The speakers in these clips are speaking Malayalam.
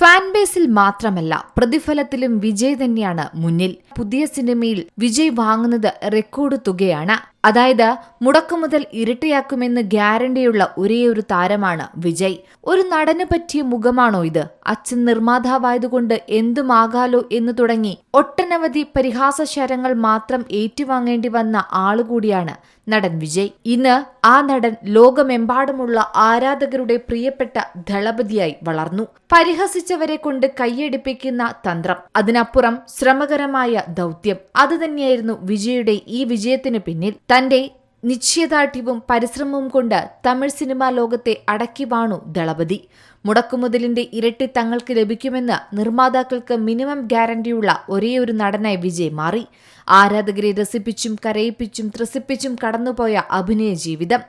ഫാൻ ബേസിൽ മാത്രമല്ല പ്രതിഫലത്തിലും വിജയ് തന്നെയാണ് മുന്നിൽ. പുതിയ സിനിമയിൽ വിജയ് വാങ്ങുന്നത് റെക്കോർഡ് തുകയാണ്. അതായത് മുടക്കുമുതൽ ഇരട്ടിയാക്കുമെന്ന് ഗ്യാരണ്ടിയുള്ള ഒരേയൊരു താരമാണ് വിജയ്. ഒരു നടന് പറ്റിയ മുഖമാണോ ഇത്? അച്ഛൻ നിർമ്മാതാവായതുകൊണ്ട് എന്തുമാകാലോ എന്ന് തുടങ്ങി ഒട്ടനവധി പരിഹാസശരങ്ങൾ മാത്രം ഏറ്റുവാങ്ങേണ്ടി വന്ന ആളുകൂടിയാണ് നടൻ വിജയ്. ഇന്ന് ആ നടൻ ലോകമെമ്പാടുമുള്ള ആരാധകരുടെ പ്രിയപ്പെട്ട ദളപതിയായി വളർന്നു. പരിഹസിച്ചവരെ കൊണ്ട് കൈയടിപ്പിക്കുന്ന തന്ത്രം. അതിനപ്പുറം ശ്രമകരമായ ദൗത്യം. അതുതന്നെയായിരുന്നു വിജയുടെ ഈ വിജയത്തിനു പിന്നിൽ. തന്റെ നിശ്ചയദാർഢ്യവും പരിശ്രമവും കൊണ്ട് തമിഴ് സിനിമാ ലോകത്തെ അടക്കി വാണു ദളപതി. മുടക്കുമുതലിന്റെ ഇരട്ടി തങ്ങൾക്ക് ലഭിക്കുമെന്ന് നിർമ്മാതാക്കൾക്ക് മിനിമം ഗ്യാരണ്ടിയുള്ള ഒരേയൊരു നടനായി വിജയ് മാറി. ആരാധകരെ രസിപ്പിച്ചും കരയിപ്പിച്ചും ത്രസിപ്പിച്ചും കടന്നുപോയ അഭിനയ ജീവിതം.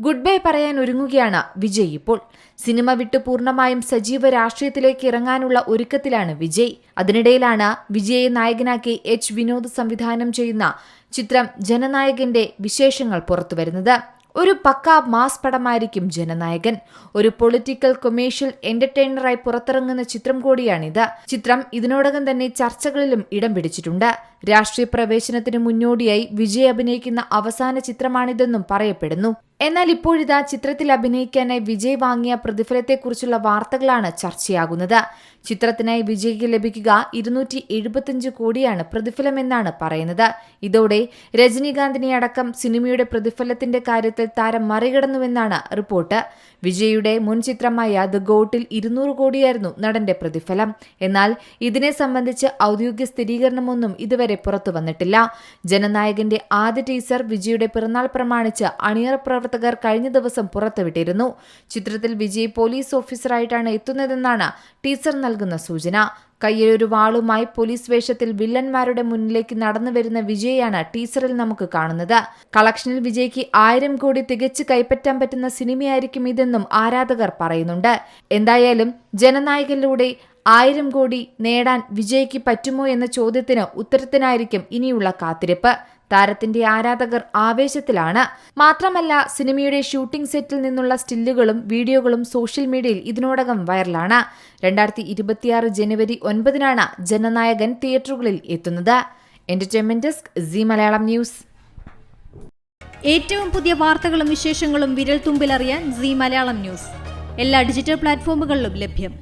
ഗുഡ് ബൈ പറയാൻ ഒരുങ്ങുകയാണ് വിജയ് ഇപ്പോൾ. സിനിമ വിട്ട് പൂർണമായും സജീവ രാഷ്ട്രീയത്തിലേക്ക് ഇറങ്ങാനുള്ള ഒരുക്കത്തിലാണ് വിജയ്. അതിനിടയിലാണ് വിജയെ നായകനാക്കി എച്ച് വിനോദ് സംവിധാനം ചെയ്യുന്ന ചിത്രം ജനനായകന്റെ വിശേഷങ്ങൾ പുറത്തുവരുന്നത് ഒരു പക്ക മാസ് പടമായിരിക്കും ജനനായകൻ. ഒരു പൊളിറ്റിക്കൽ കൊമേഴ്ഷ്യൽ എന്റർടൈനറായി പുറത്തിറങ്ങുന്ന ചിത്രം കൂടിയാണിത്. ചിത്രം ഇതിനോടകം തന്നെ ചർച്ചകളിലും ഇടം പിടിച്ചിട്ടുണ്ട്. രാഷ്ട്രീയ പ്രവേശനത്തിന് മുന്നോടിയായി വിജയ് അഭിനയിക്കുന്ന അവസാന ചിത്രമാണിതെന്നും പറയപ്പെടുന്നു. എന്നാൽ ഇപ്പോഴിതാ ചിത്രത്തിൽ അഭിനയിക്കാനായി വിജയ് വാങ്ങിയ പ്രതിഫലത്തെക്കുറിച്ചുള്ള വാർത്തകളാണ് ചർച്ചയാകുന്നത്. ചിത്രത്തിനായി വിജയ്ക്ക് ലഭിക്കുക ഇരുന്നൂറ്റി എഴുപത്തിയഞ്ച് കോടിയാണ് പ്രതിഫലമെന്നാണ് പറയുന്നത്. ഇതോടെ രജനീകാന്തിനെ അടക്കം സിനിമയുടെ പ്രതിഫലത്തിന്റെ കാര്യത്തിൽ താരം മറികടന്നുവെന്നാണ് റിപ്പോർട്ട്. വിജയുടെ മുൻ ചിത്രമായ ദ ഗോട്ടിൽ ഇരുന്നൂറ് കോടിയായിരുന്നു നടന്റെ പ്രതിഫലം. എന്നാൽ ഇതിനെ സംബന്ധിച്ച് ഔദ്യോഗിക സ്ഥിരീകരണമൊന്നും ഇതുവരെ പുറത്തു വന്നിട്ടില്ല ജനനായകന്റെ ആദ്യ ടീസർ വിജയുടെ പിറന്നാൾ പ്രമാണിച്ച് അണിയറ പ്രവർത്തകർ കഴിഞ്ഞ ദിവസം പുറത്തുവിട്ടിരുന്നു. ചിത്രത്തിൽ വിജയ് പോലീസ് ഓഫീസറായിട്ടാണ് എത്തുന്നതെന്നാണ് ടീച്ചർ നൽകുന്ന സൂചന. കയ്യിലൊരു വാളുമായി പോലീസ് വേഷത്തിൽ വില്ലന്മാരുടെ മുന്നിലേക്ക് നടന്നു വരുന്ന വിജയാണ് ടീസറിൽ നമുക്ക് കാണുന്നത്. കളക്ഷനിൽ വിജയ്ക്ക് ആയിരം കോടി തികച്ച് കൈപ്പറ്റാൻ പറ്റുന്ന സിനിമയായിരിക്കും ഇതെന്നും ആരാധകർ പറയുന്നുണ്ട്. എന്തായാലും ജനനായകനിലൂടെ ആയിരം കോടി നേടാൻ വിജയ്ക്ക് പറ്റുമോ എന്ന ചോദ്യത്തിന് ഉത്തരത്തിനായിരിക്കും ഇനിയുള്ള കാത്തിരിപ്പ്. താരത്തിന്റെ ആരാധകർ ആവേശത്തിലാണ്. മാത്രമല്ല സിനിമയുടെ ഷൂട്ടിംഗ് സെറ്റിൽ നിന്നുള്ള സ്റ്റില്ലുകളും വീഡിയോകളും സോഷ്യൽ മീഡിയയിൽ ഇതിനോടകം വൈറലാണ്. രണ്ടായിരത്തി ഇരുപത്തിയാറ് ജനുവരി ഒൻപതിനാണ് ജനനായകൻ തിയേറ്ററുകളിൽ എത്തുന്നത്. Entertainment desk Zee Malayalam news. ഏറ്റവും പുതിയ വാർത്തകളും വിശേഷങ്ങളും വിരൽ തുമ്പിലറിയാൻ സി മലയാളം ന്യൂസ്. എല്ലാ ഡിജിറ്റൽ പ്ലാറ്റ്ഫോമുകളിലും ലഭ്യം.